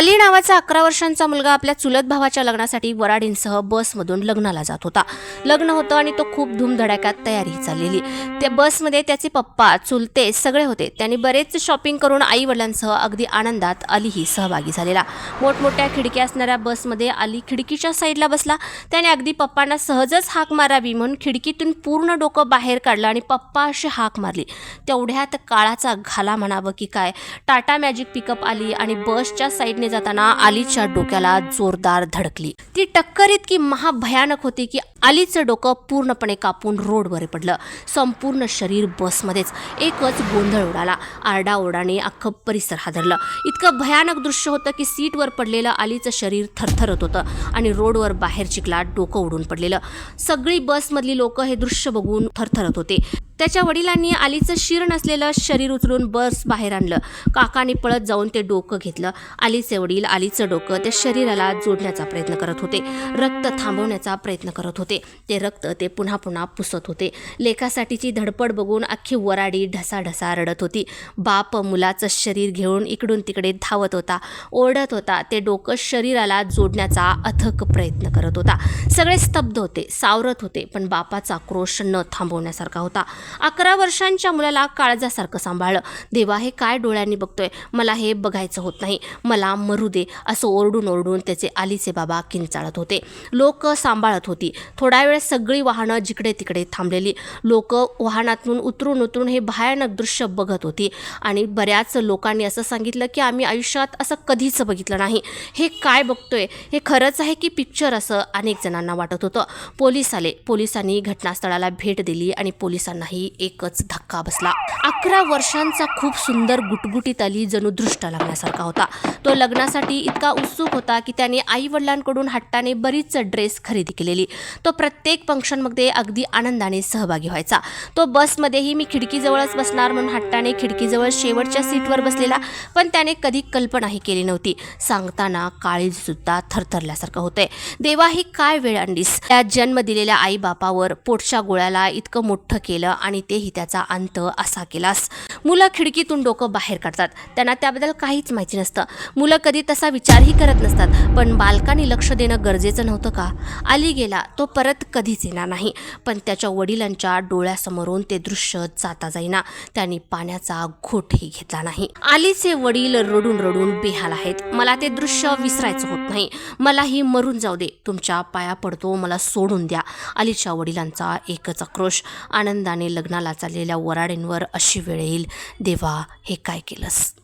अली नावाचा अकरा वर्षांचा मुलगा आपल्या चुलत भावाच्या लग्नासाठी वराडींसह बसमधून लग्नाला जात होता. लग्न होतं आणि तो खूप धूमधडाक्यात तयारी चाललेली. त्या बसमध्ये त्याचे पप्पा चुलते सगळे होते. त्यांनी बरेच शॉपिंग करून आई वडिलांसह अगदी आनंदात अलीही सहभागी झालेला. मोठमोठ्या खिडक्या असणाऱ्या बसमध्ये अली खिडकीच्या साईडला बसला. त्याने अगदी पप्पांना सहजच हाक मारावी म्हणून खिडकीतून पूर्ण डोकं बाहेर काढलं आणि पप्पा अशी हाक मारली. तेवढ्यात काळाचा घाला म्हणावं की काय? टाटा मॅजिक पिकअप आली आणि बसच्या साईडने जाताना अलीच्या डोक्याला जोरदार धडकली. ती टक्कर इतकी महाभयानक होती की अलीचं डोकं पूर्णपणे कापून रोडवर पडलं. संपूर्ण शरीर बसमध्येच एकच गोंधळ उडाला. आरडाओरडाने अख्खं परिसर हादरलं. इतकं भयानक दृश्य होतं की सीटवर पडलेलं अलीचं शरीर थरथरत होतं आणि रोडवर बाहेर चिकला डोकं उडून पडलेलं. सगळी बसमधली लोक हे दृश्य बघून थरथरत होते. त्याच्या वडिलांनी अलीचं शिर नसलेलं शरीर उचलून बस बाहेर आणलं. काकाने पळत जाऊन ते डोकं घेतलं. अलीचे वडील अलीचं डोकं त्या शरीराला जोडण्याचा प्रयत्न करत होते. रक्त थांबवण्याचा प्रयत्न करत होते. ते रक्त ते पुन्हा पुन्हा पुसत होते. लेखासाठीची धडपड बघून अख्खी वराडी ढसाढसा रडत होती. बाप मुलाचं शरीर घेऊन इकडून तिकडे धावत होता. ओरडत होता. ते डोकं शरीराला जोडण्याचा अथक प्रयत्न करत होता. सगळे स्तब्ध होते. सावरत होते. पण बापाचा आक्रोश न थांबवण्यासारखा होता. अकरा वर्षांच्या मुलाला काळजासारखं सांभाळलं. देवा हे काय डोळ्यांनी बघतोय? मला हे बघायचं होत नाही. मला मरू दे. असं ओरडून ओरडून त्याचे आलीचे बाबा किंचाळत होते. लोक सांभाळत होती. थोडा वेळ सगळी वाहनं जिकडे तिकडे थांबलेली. लोक वाहनातून उतरून उतरून हे भयानक दृश्य बघत होती. आणि बऱ्याच लोकांनी असं सांगितलं की आम्ही आयुष्यात असं कधीच बघितलं नाही. हे काय बघतोय? हे खरंच आहे की पिक्चर असं? अनेक जणांना वाटत होतं. पोलीस आले. पोलिसांनी घटनास्थळाला भेट दिली आणि पोलिसांनाही एकच धक्का बसला. अकरा वर्षांचा खूप सुंदर गुटगुटीत अली जणू दृष्ट लागण्यासारखा होता. तो लग्नासाठी इतका उत्सुक होता की त्याने आई वडिलांकडून हट्टाने बरीच ड्रेस खरेदी केलेली. तो प्रत्येक फंक्शनमध्ये अगदी आनंदाने सहभागी व्हायचा. तो बसमध्येही मी खिडकीजवळच बसणार म्हणून हट्टाने खिडकीजवळ शेवटच्या सीटवर बसलेला पण त्याने कधी कल्पनाही केली नव्हती. सांगताना काळीज सुद्धा थरथरल्यासारखं होतंय. देवा ही काय वेळ आणलीस त्या जन्म दिलेल्या आई बापावर पोटच्या गोळ्याला इतकं मोठं केलं आणि तेही त्याचा अंत असा केलास. मुलं खिडकीतून डोकं बाहेर काढतात. त्यांना त्याबद्दल काहीच माहिती नसतं. मुलं कधी तसा विचारही करत नसतात. पण बालकांनी लक्ष देणं गरजेचं नव्हतं का? आली गेला तो परत कधीच येणार नाही. पण त्याच्या वडिलांच्या डोळ्यासमोरून ते दृश्य जाता जाईना. त्यांनी पाण्याचा घोटही घेतला नाही. अलीचे वडील रडून रडून बेहाल आहेत. मला ते दृश्य विसरायचं होत नाही. मलाही मरून जाऊ दे. तुमच्या पाया पडतो मला सोडून द्या. अलीच्या वडिलांचा एकच आक्रोश. आनंदाने लग्नाला चाललेल्या वराडींवर अशी वेळ येईल. देवा हे काय केलंस?